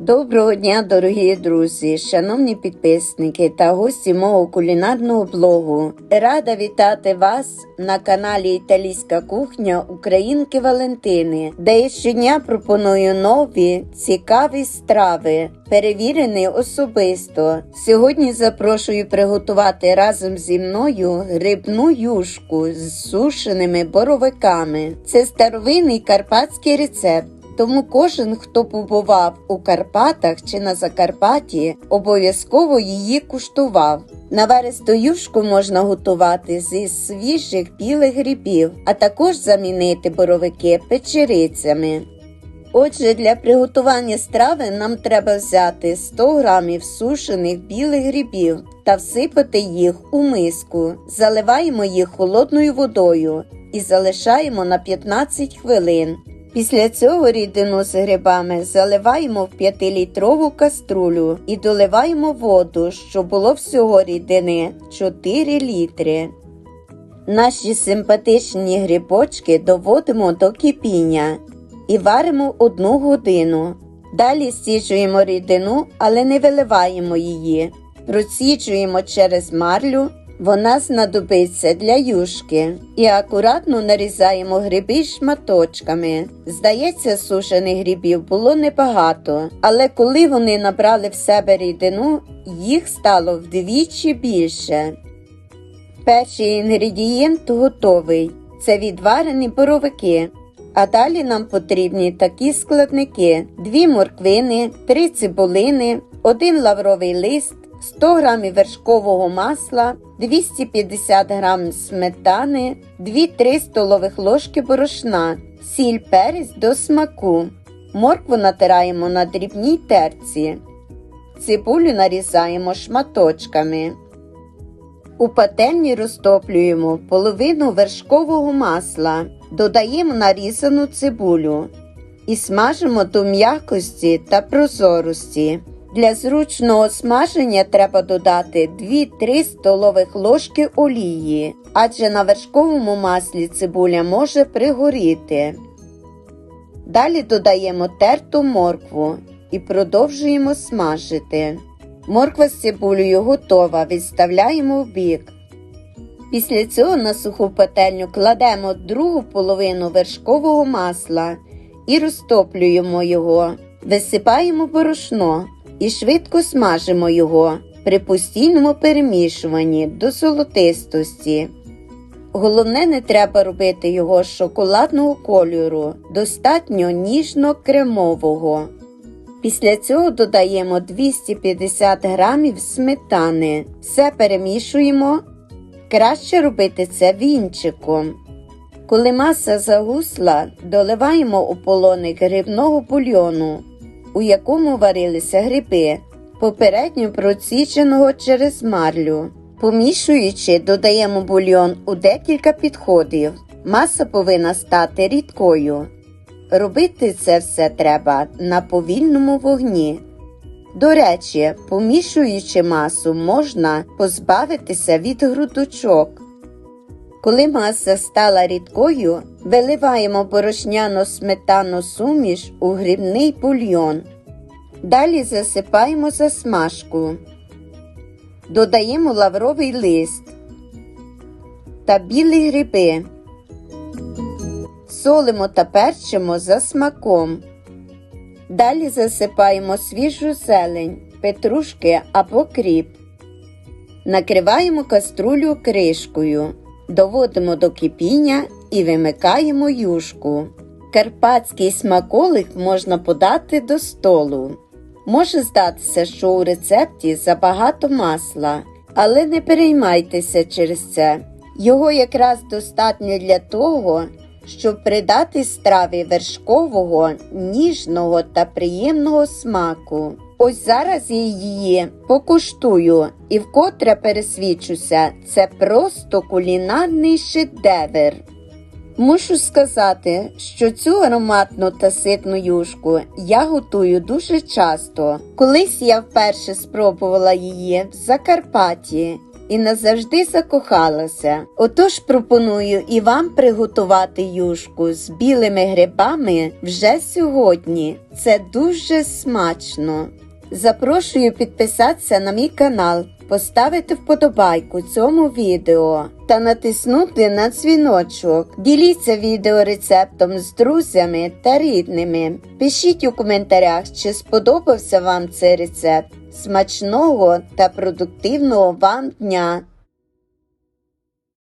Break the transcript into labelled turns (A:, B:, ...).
A: Доброго дня, дорогі друзі, шановні підписники та гості мого кулінарного блогу. Рада вітати вас на каналі Італійська кухня Українки Валентини, де я щодня пропоную нові цікаві страви, перевірені особисто. Сьогодні запрошую приготувати разом зі мною грибну юшку з сушеними боровиками. Це старовинний карпатський рецепт. Тому кожен, хто побував у Карпатах чи на Закарпатті, обов'язково її куштував. Наваристу юшку можна готувати зі свіжих білих грибів, а також замінити боровики печерицями. Отже, для приготування страви нам треба взяти 100 грамів сушених білих грибів та всипати їх у миску. Заливаємо їх холодною водою і залишаємо на 15 хвилин. Після цього рідину з грибами заливаємо в 5-літрову каструлю і доливаємо воду, щоб було всього рідини 4 літри. Наші симпатичні грибочки доводимо до кипіння і варимо 1 годину. Далі стічуємо рідину, але не виливаємо її. Проціджуємо через марлю вона знадобиться для юшки і акуратно нарізаємо гриби шматочками. Здається, сушених грибів було небагато, але коли вони набрали в себе рідину, їх стало вдвічі більше. Перший інгредієнт готовий це відварені боровики. А далі нам потрібні такі складники: 2 морквини, 3 цибулини, 1 лавровий лист, 100 г вершкового масла, 250 г сметани, 2-3 столових ложки борошна, сіль перець до смаку. Моркву натираємо на дрібній терці. Цибулю нарізаємо шматочками. У пательні розтоплюємо половину вершкового масла, додаємо нарізану цибулю і смажимо до м'якості та прозорості. Для зручного смаження треба додати 2-3 столових ложки олії, адже на вершковому маслі цибуля може пригоріти. Далі додаємо терту моркву і продовжуємо смажити. Морква з цибулею готова, відставляємо в бік. Після цього на суху пательню кладемо другу половину вершкового масла і розтоплюємо його, висипаємо борошно і швидко смажимо його при постійному перемішуванні до золотистості. Головне, не треба робити його шоколадного кольору, достатньо ніжно-кремового. Після цього додаємо 250 грамів сметани. Все перемішуємо. Краще робити це вінчиком. Коли маса загусла, доливаємо у полоник грибного бульйону, у якому варилися гриби, попередньо процідженого через марлю. Помішуючи, додаємо бульйон у декілька підходів. Маса повинна стати рідкою. Робити це все треба на повільному вогні. До речі, помішуючи масу, можна позбавитися від грудочок. Коли маса стала рідкою, виливаємо борошняно сметану суміш у грибний бульйон. Далі засипаємо засмажку. Додаємо лавровий лист та білі гриби. Солимо та перчимо за смаком. Далі засипаємо свіжу зелень, петрушки або кріп. Накриваємо каструлю кришкою, доводимо до кипіння і вимикаємо юшку. Карпатський смаколик можна подати до столу. Може здатися, що у рецепті забагато масла, але не переймайтеся через це. Його якраз достатньо для того, щоб придати страві вершкового, ніжного та приємного смаку. Ось зараз я її покуштую і вкотре пересвідчуся, це просто кулінарний шедевр. Мушу сказати, що цю ароматну та ситну юшку я готую дуже часто. Колись я вперше спробувала її в Закарпатті і назавжди закохалася. Отож пропоную і вам приготувати юшку з білими грибами вже сьогодні. Це дуже смачно. Запрошую підписатися на мій канал, поставити вподобайку цьому відео та натиснути на дзвіночок. Діліться відеорецептом з друзями та рідними. Пишіть у коментарях, чи сподобався вам цей рецепт. Смачного та продуктивного вам дня!